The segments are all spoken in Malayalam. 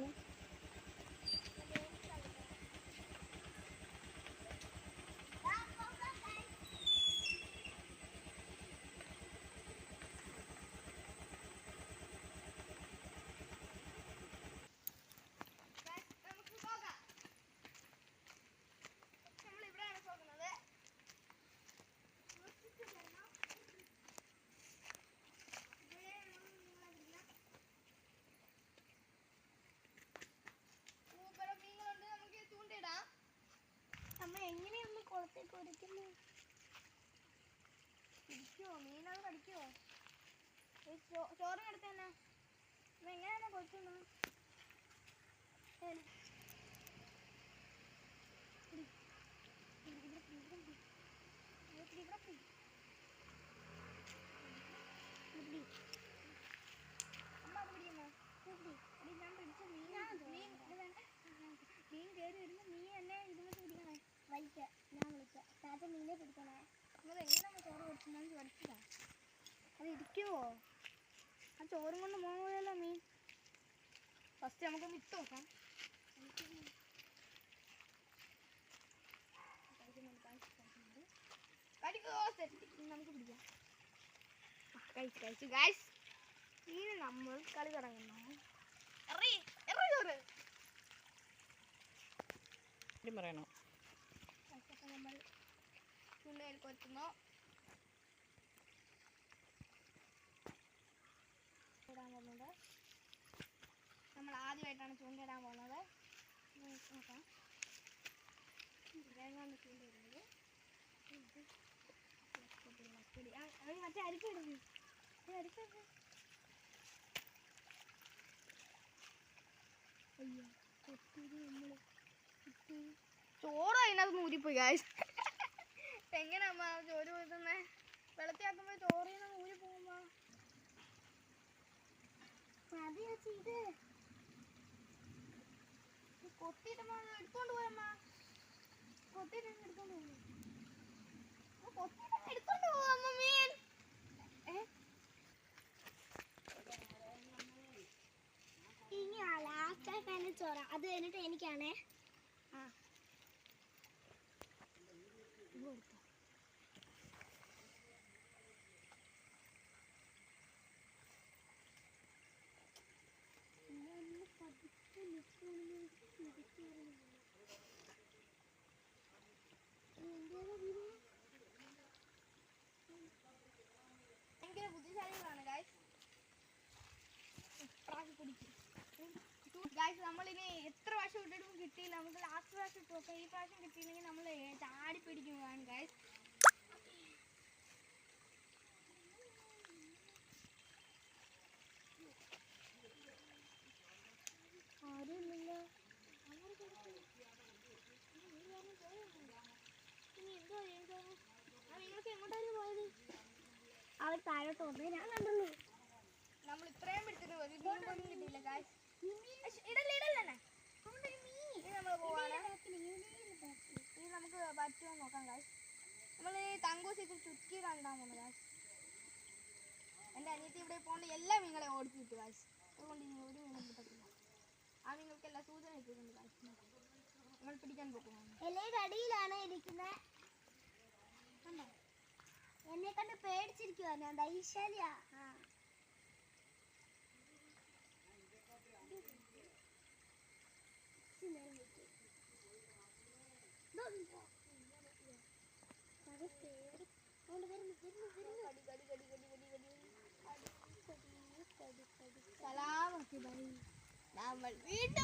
lang. എങ്ങനെയൊന്ന് കുളത്തേക്ക് ഒരിക്കുന്നു പിടിക്കുവോ മീനത് കടിക്കുവോ ചോറും എടുത്ത് തന്നെ അമ്മ എങ്ങനെയാണ് കൊത്തുന്നത് അമ്മ അത് പിടിക്കുമോ ഞാൻ പിടിച്ച മീൻ. മീൻ കയറി വരുമ്പോൾ നീ എന്നെ ഇതിനകത്ത് വലിക്ക ഞാൻ വിളിക്കാം. താത്ത മീനെ പിടിക്കണേ. നമ്മൾ എങ്ങനെ ചോറ് കൊടുക്കുന്നത് പഠിച്ചതാ അത് ഇരിക്കുമോ ആ ചോറും കൊണ്ട് പോകുമല്ലോ മീൻ. ഫസ്റ്റ് നമുക്കൊന്ന് ഇട്ട് നോക്കാം. നമുക്ക് പിടിക്കാം. കഴിച്ചു കഴിച്ചു. ഗായ്സ് ഇനി നമ്മൾ കളി തുടങ്ങുന്നു. എറി എറി ചോറ്. പറയണോ? കൊത്തുന്നു ഇടാൻ പോകുന്നത്. നമ്മൾ ആദ്യമായിട്ടാണ് പോകുന്നത്. നോക്കാം. വേഗം ചൂണ്ടയിടുന്നത് മറ്റേ അരിപ്പ് അയ്യോ ചോറ് അതിനകത്ത് നൂരിപ്പോയി എങ്ങനെ അമ്മ പോയിരുന്നേ വെള്ളത്തിൽ ആക്കുമ്പോ ചോറിൽ നിന്ന് ഊരി പോകുമ്പോ. അത് ചേച്ചി ഇത്. കൊത്തിയിട്ടമ്മ എടുത്തോണ്ട് പോയമ്മ കൊത്തിയിട്ട് എടുത്തോണ്ട് കൊത്തിയിട്ട് എടുത്തോണ്ട് പോവാമ്മ മീൻ. ഏ? ഇനി ലാസ്റ്റ് ചോറ. അത് കഴിഞ്ഞിട്ട് എനിക്കാണേ. ആ. ഭയങ്കര ബുദ്ധിശാലികളാണ് ഗായ്സ് പ്രാവശ്യം പിടിക്കും ഗായ്സ് നമ്മളിനി എത്ര പ്രാവശ്യം ഇട്ടിട്ടും കിട്ടിയില്ല നമുക്ക് ലാസ്റ്റ് പ്രാവശ്യം ഇട്ട് നോക്കാം ഈ പ്രാവശ്യം കിട്ടിയില്ലെങ്കിൽ നമ്മൾ ചാടി പിടിക്കുന്നതാണ് ഗായ്സ് ആരുമില്ലല്ലോ നിങ്ങൾക്ക് എങ്ങോട്ടായിരുന്നു പോയത് അവർ താഴോട്ട് വന്നു. ഞാൻ കണ്ടുള്ളൂ. നമ്മൾ ഇത്രയും പിടിച്ചിട്ട് ഒരു മീൻ പോലും കിട്ടിയില്ല ഗായ്സ് ഇടല്ലേ ഇടല്ലേ? ഇനി നമ്മൾ പോവാണ്. നമുക്ക് പറ്റുമോ നോക്കാം കാശ് നമ്മൾ തങ്കോസി ചുറ്റി കണ്ടാൻ പോകുന്നു ഗായ്സ് എന്റെ അനിയത്തി ഇവിടെ പോകേണ്ട എല്ലാ മീനുകളെ ഓടിച്ചിട്ട് കാശ് അതുകൊണ്ട് ഇനി ഒരു മീനും കിട്ടത്തില്ല. ആ മീനുകൾക്കെല്ലാം സൂചന ഇട്ടിട്ടുണ്ട് കാശ് നമ്മൾ പിടിക്കാൻ പോകുന്നു എല്ലയുടെ അടിയിലാണ് ഇരിക്കുന്നത് കണ്ടോ? എന്നെ കണ്ട് പേടിച്ചിരിക്കുവാ ഞാൻ ധൈര്യശാലിയാ ആ നേരം വെയിറ്റ്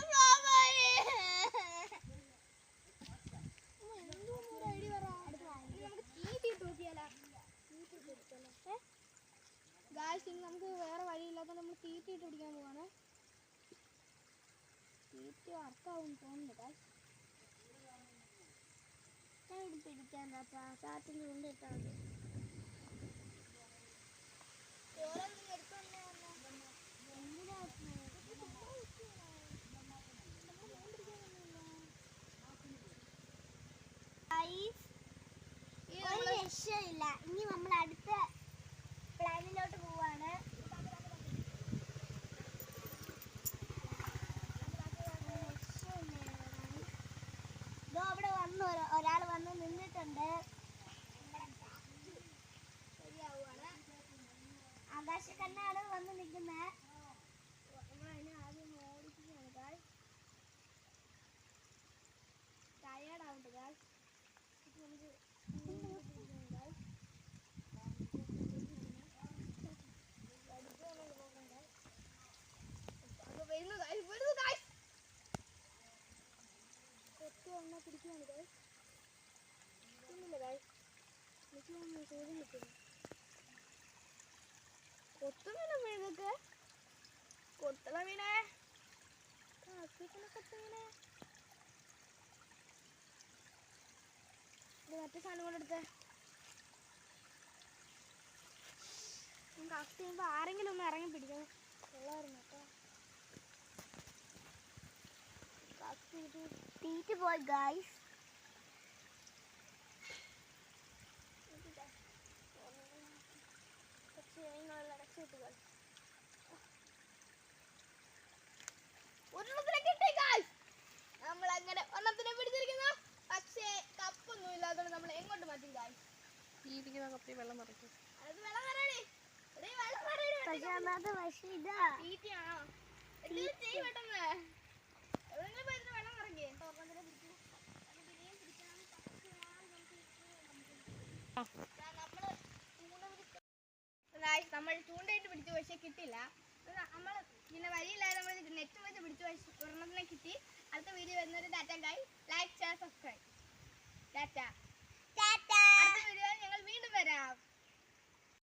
മതി. രക്ഷയില്ല. ഇനി നമ്മൾ അടുത്ത പ്ലാനിലോട്ട് പോവാണ് ഒരാൾ വന്ന് നിന്നിട്ടുണ്ട്. ആകാശക്കണ്ണാണ് ആകാശ കണ്ണാണ് വന്ന് നിൽക്കുന്നത് വന്നാൽ പിടിക്കുകയാണ് കായ് ഒന്നുമില്ല കായ് എനിക്ക് ചോദ്യം കിട്ടുന്നു കൊത്തുന്നില്ല മീനൊക്കെ കൊത്തണ മീനെ മറ്റേ സാധനം കൊണ്ടെടുത്തേ കത്ത് ചെയ്യുമ്പോ ആരെങ്കിലും ഒന്ന് ഇറങ്ങി പിടിക്കണം കൊള്ളായിരുന്നു കേട്ടോ തീറ്റ് പോയി ഗായ്സ് കിട്ടുക ഒരെണ്ണത്തിനെ കിട്ടി ഗായ്സ് നമ്മൾ അങ്ങനെ ഒരെണ്ണത്തിനെ പിടിച്ചിരിക്കുന്നു. പക്ഷേ കപ്പൊന്നും ഇല്ലാത്തതുകൊണ്ട് നമ്മൾ എങ്ങോട്ട് മാറ്റും ഗായ്സ് ഈ ഇരിക്കുന്ന കപ്പി വെള്ളം നിറയ്ക്കും. അത് വെള്ളം എടീ, വെള്ളം കയറാനേ, പക്ഷെ പക്ഷേ ഇതാ. തീറ്റയാണോ ചെയ്യ് പെട്ടെന്ന്? എവിടെങ്കിലും പോയിരുന്ന് വെള്ളം നിറയ്ക്കേ. അത് പിന്നെയും പിടിക്കണം നമുക്ക് കാശ് നമ്മൾ ചൂണ്ടയിട്ട് പിടിച്ചു പക്ഷേ കിട്ടില്ല നമ്മൾ പിന്നെ വഴിയില്ലാതെ നമ്മൾ നെറ്റ് വെച്ച് പിടിച്ചു പക്ഷേ ഒരെണ്ണത്തിനെ കിട്ടി. അടുത്ത വീഡിയോ വരുന്നൊരു ടാറ്റ കായ് ലൈക്ക് ഷെയർ സബ്സ്ക്രൈബ് ടാറ്റ. അടുത്ത വീഡിയോ ഞങ്ങൾ വീണ്ടും വരാം.